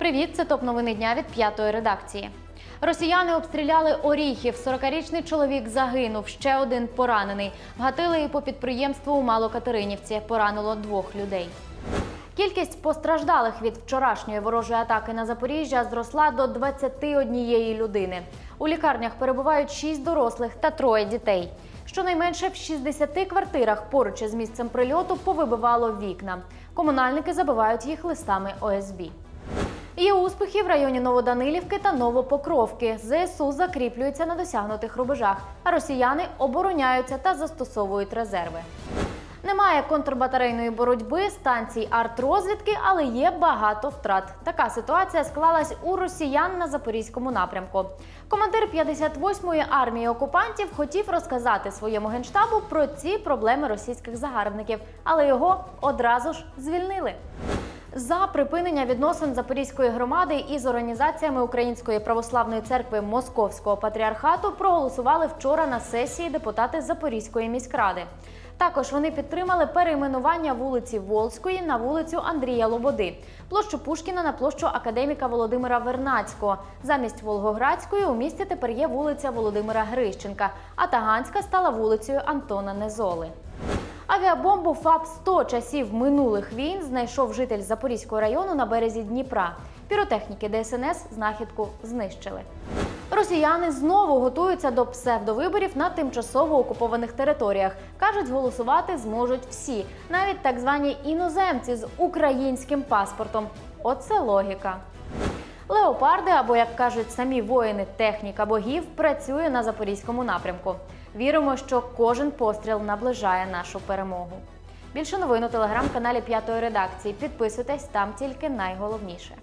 Привіт, це топ новини дня від п'ятої редакції. Росіяни обстріляли Оріхів. 40-річний чоловік загинув. Ще один поранений. Вгатили і по підприємству у Малокатеринівці. Поранило двох людей. Кількість постраждалих від вчорашньої ворожої атаки на Запоріжжя зросла до 21 людини. У лікарнях перебувають 6 дорослих та троє дітей. Щонайменше в 60 квартирах поруч із місцем прильоту повибивало вікна. Комунальники забивають їх листами ОСБ. Є успіхи в районі Новоданилівки та Новопокровки. ЗСУ закріплюються на досягнутих рубежах, а росіяни обороняються та застосовують резерви. Немає контрбатарейної боротьби, станцій артрозвідки, але є багато втрат. Така ситуація склалась у росіян на запорізькому напрямку. Командир 58-ї армії окупантів хотів розказати своєму генштабу про ці проблеми російських загарбників, але його одразу ж звільнили. За припинення відносин Запорізької громади із організаціями Української православної церкви Московського патріархату проголосували вчора на сесії депутати Запорізької міськради. Також вони підтримали перейменування вулиці Волзької на вулицю Андрія Лободи, площу Пушкіна на площу академіка Володимира Вернацького. Замість Волгоградської у місті тепер є вулиця Володимира Грищенка, а Таганська стала вулицею Антона Незоли. Авіабомбу ФАП-100 часів минулих війн знайшов житель Запорізького району на березі Дніпра. Піротехніки ДСНС знахідку знищили. Росіяни знову готуються до псевдовиборів на тимчасово окупованих територіях. кажуть, голосувати зможуть всі, навіть так звані іноземці з українським паспортом. Оце логіка. Леопарди, або як кажуть самі воїни, техніка богів, працює на запорізькому напрямку. Віримо, що кожен постріл наближає нашу перемогу. Більше новин у телеграм-каналі П'ятої редакції. Підписуйтесь там тільки найголовніше.